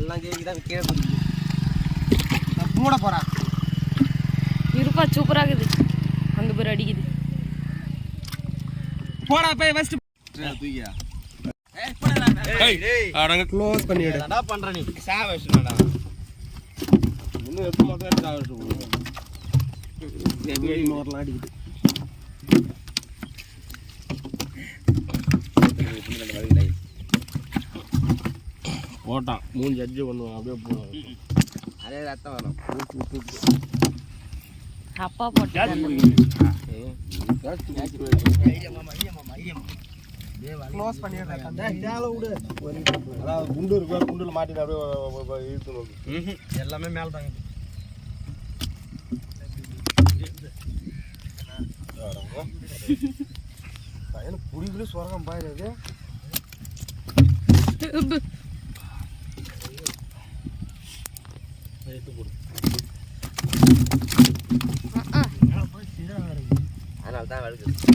எல்லாம் கேக்கு தான் கீழே குதிக்குது. மூட போகிறேன் இருப்பா சூப்பரா இருக்குது அங்க பேர் அடிக்குது. போடா போய் ஃபஸ்ட்டு தூக்கியா? நாங்கள் க்ளோஸ் பண்ணிவிடு என்னடா பண்ற நீ? இன்னும் எடுத்து ஆகட்டும் இன்னொருலாம் அடிக்குது. போட்டான். மூணு ஜட்ஜு பண்ணுவான் அப்படியே போவான். அதே ரத்தம் வரும். அப்பா போட்டு க்ளோஸ் பண்ணிடுறேன் குண்டு இருக்கா குண்டுல மாட்டிட்டு அப்படியே இழுத்து நோக்கு. எல்லாமே மேலே தாங்க பையனுக்கு புடிக்கல சொரகம் பாயிருது அதனால தான் வழுக்குது